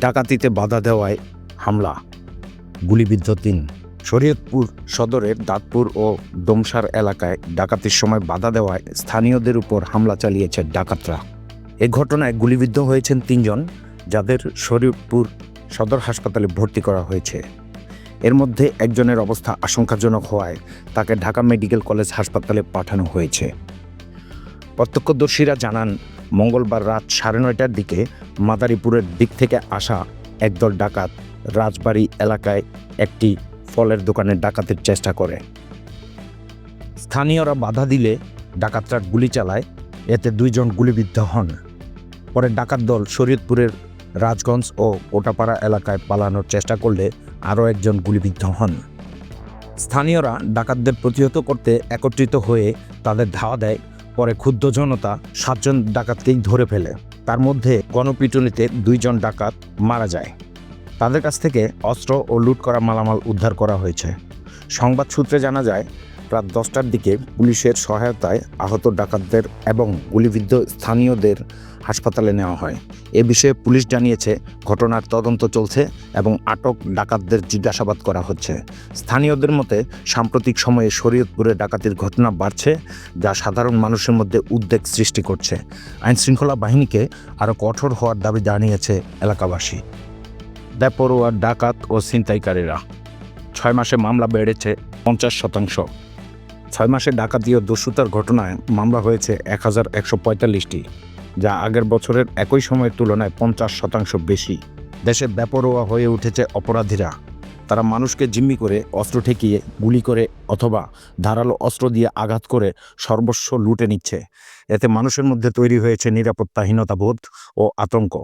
ডাকাতিতে বাধা দেওয়ায় হামলা। গুলিবিদ্ধ তিন। শরীয়তপুর সদরের দাঁতপুর ও ডোমসার এলাকায় ডাকাতির সময় বাধা দেওয়ায় স্থানীয়দের উপর হামলা চালিয়েছে ডাকাতরা। এ ঘটনায় গুলিবিদ্ধ হয়েছেন তিনজন, যাদের শরীয়তপুর সদর হাসপাতালে ভর্তি করা হয়েছে। এর মধ্যে একজনের অবস্থা আশঙ্কাজনক হওয়ায় তাকে ঢাকা মেডিকেল কলেজ হাসপাতালে পাঠানো হয়েছে। প্রত্যক্ষদর্শীরা জানান মঙ্গলবার রাত সাড়ে নয়টার দিকে মাদারীপুরের দিক থেকে আসা একদল ডাকাত রাজবাড়ি এলাকায় একটি ফলের দোকানে ডাকাতের চেষ্টা করে। স্থানীয়রা বাধা দিলে ডাকাতরা গুলি চালায়, এতে দুইজন গুলিবিদ্ধ হন। পরে ডাকাত দল শরীয়তপুরের রাজগঞ্জ ও ওটাপাড়া এলাকায় পালানোর চেষ্টা করলে আরও একজন গুলিবিদ্ধ হন। স্থানীয়রা ডাকাতদের প্রতিহত করতে একত্রিত হয়ে তাদের ধাওয়া দেয় পরে ক্ষুব্ধ জনতা সাতজন ডাকাতকেই ধরে ফেলে। তার মধ্যে গণপিটুনিতে দুইজন ডাকাত মারা যায়। তাদের কাছ থেকে অস্ত্র ও লুট করা মালামাল উদ্ধার করা হয়েছে। সংবাদ সূত্রে জানা যায় রাত দশটার দিকে পুলিশের সহায়তায় আহত ডাকাতদের এবং গুলিবিদ্ধ স্থানীয়দের হাসপাতালে নেওয়া হয়। এ বিষয়ে পুলিশ জানিয়েছে, ঘটনার তদন্ত চলছে এবং আটক ডাকাতদের জিজ্ঞাসাবাদ করা হচ্ছে। স্থানীয়দের মতে, সাম্প্রতিক সময়ে শরীয়তপুরে ডাকাতির ঘটনা বাড়ছে, যা সাধারণ মানুষের মধ্যে উদ্বেগ সৃষ্টি করছে। আইন আইনশৃঙ্খলা বাহিনীকে আরও কঠোর হওয়ার দাবি জানিয়েছে এলাকাবাসী। বেপরোয়া ডাকাত ও ছিনতাইকারীরা। ছয় মাসে মামলা বেড়েছে পঞ্চাশ শতাংশ। ছয় মাসে ডাকাতি ও দস্যুতার ঘটনায় মামলা হয়েছে এক হাজার একশো পঁয়তাল্লিশটি, যা আগের বছরের একই সময়ের তুলনায় পঞ্চাশ শতাংশ বেশি। দেশে বেপরোয়া হয়ে উঠেছে অপরাধীরা। তারা মানুষকে জিম্মি করে অস্ত্র ঠেকিয়ে, গুলি করে অথবা ধারালো অস্ত্র দিয়ে আঘাত করে সর্বস্ব লুটে নিচ্ছে। এতে মানুষের মধ্যে তৈরি হয়েছে নিরাপত্তাহীনতা বোধ ও আতঙ্ক।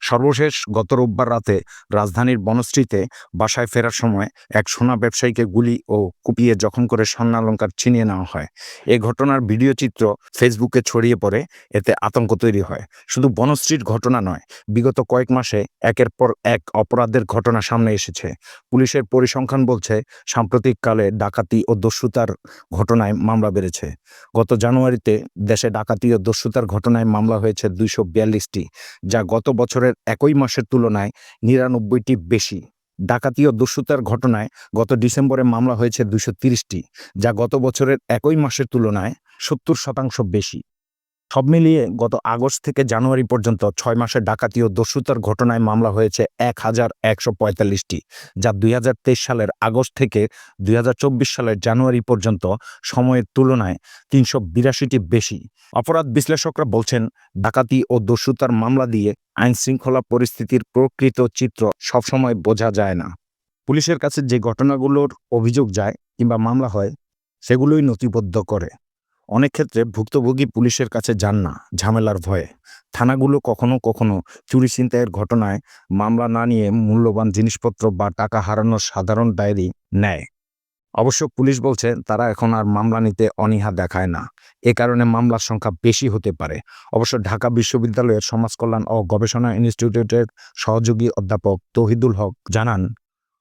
সর্বশেষ গত রোববার রাতে রাজধানীর বনশ্রীতে বাসায় ফেরার সময় এক সোনা ব্যবসায়ীকে গুলি ও কুপিয়ে জখম করে স্বর্ণালঙ্কার ছিনিয়ে নেওয়া হয়। এ ঘটনার ভিডিও চিত্র ফেসবুকে ছড়িয়ে পড়ে, এতে আতঙ্ক তৈরি হয়। শুধু বনশ্রীর ঘটনা নয়, বিগত কয়েক মাসে একের পর এক অপরাধের ঘটনা সামনে এসেছে। পুলিশের পরিসংখ্যান বলছে, সাম্প্রতিককালে ডাকাতি ও দস্যুতার ঘটনায় মামলা বেড়েছে। গত জানুয়ারিতে দেশে ডাকাতি ও দস্যুতার ঘটনায় মামলা হয়েছে দুইশো বিয়াল্লিশটি, যা গত বছরের একই মাসের তুলনায় নিরানব্বইটি বেশি। ডাকাতি ও দস্যুতার ঘটনায় গত ডিসেম্বরে মামলা হয়েছে দুশো তিরিশটি, যা গত বছরের একই মাসের তুলনায় সত্তর শতাংশ বেশি। সব মিলিয়ে গত আগস্ট থেকে জানুয়ারি পর্যন্ত ছয় মাসে ডাকাতি ও দস্যুতার ঘটনায় মামলা হয়েছে এক হাজার একশো পঁয়তাল্লিশটি, যা দুই হাজার তেইশ সালের আগস্ট থেকে দুই সালের জানুয়ারি পর্যন্ত সময়ের তুলনায় তিনশো বিরাশিটি বেশি। অপরাধ বিশ্লেষকরা বলছেন, ডাকাতি ও দস্যুতার মামলা দিয়ে আইন শৃঙ্খলা পরিস্থিতির প্রকৃত চিত্র সবসময় বোঝা যায় না। পুলিশের কাছে যে ঘটনাগুলোর অভিযোগ যায় কিংবা মামলা হয়, সেগুলোই নথিবদ্ধ করে। অনেক ক্ষেত্রে ভুক্তভোগী পুলিশের কাছে যান না, ঝামেলার ভয়ে। থানাগুলো কখনো কখনো চুরি ছিনতাইয়ের ঘটনায় মামলা না নিয়ে মূল্যবান জিনিসপত্র বা টাকা হারানোর সাধারণ ডায়েরি নেয়। অবশ্য পুলিশ বলছে, তারা এখন আর মামলা নিতে অনীহা দেখায় না। এ কারণে মামলার সংখ্যা বেশি হতে পারে। অবশ্য ঢাকা বিশ্ববিদ্যালয়ের সমাজ কল্যাণ ও গবেষণা ইনস্টিটিউটের সহযোগী অধ্যাপক তহিদুল হক জানান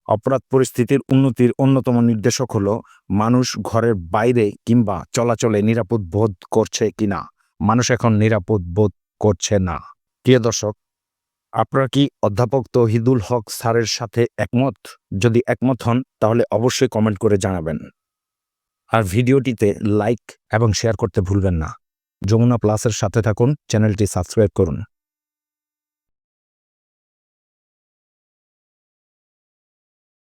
অপরাধ পরিস্থিতির উন্নতির অন্যতম নির্দেশক হলো মানুষ ঘরের বাইরে কিংবা চলাচলে নিরাপদ বোধ করছে কিনা। মানুষ এখন নিরাপদ বোধ করছে না। প্রিয় দর্শক, আপনারা কি অধ্যাপক তহিদুল হক স্যারের সাথে একমত? যদি একমত হন, তাহলে অবশ্যই কমেন্ট করে জানাবেন। আর ভিডিওটিতে লাইক এবং শেয়ার করতে ভুলবেন না। যমুনা প্লাসের সাথে থাকুন, চ্যানেলটি সাবস্ক্রাইব করুন।